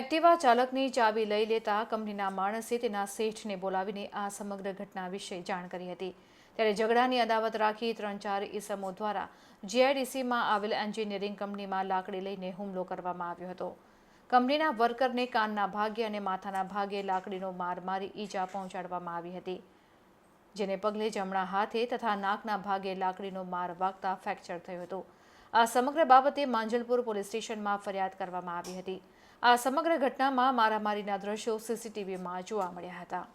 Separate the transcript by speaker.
Speaker 1: Activa ચાલકની ચાવી લઈ લેતા કંપનીના માણસે તેના શેઠને બોલાવીને આ સમગ્ર ઘટના વિશે જાણ કરી હતી. ત્યારે ઝઘડાની અદાવત રાખી ત્રણ ચાર ઈસમો દ્વારા જીઆઈડીસીમાં આવેલ એન્જિનિયરિંગ કંપનીમાં લાકડી લઈને હુમલો કરવામાં આવ્યો હતો. કંપનીના વર્કરને કાનના ભાગે અને માથાના ભાગે લાકડીનો માર મારી ઈજા પહોંચાડવામાં આવી હતી. જેને પગલે જમણા હાથે તથા નાકના ભાગે લાકડીનો માર વાગતા ફ્રેક્ચર થયું હતું. આ સમગ્ર બાબતે માંજલપુર પોલીસ સ્ટેશનમાં ફરિયાદ કરવામાં આવી હતી. આ સમગ્ર ઘટનામાં મારામારીના દ્રશ્યો સીસીટીવીમાં જોવા મળ્યા હતા.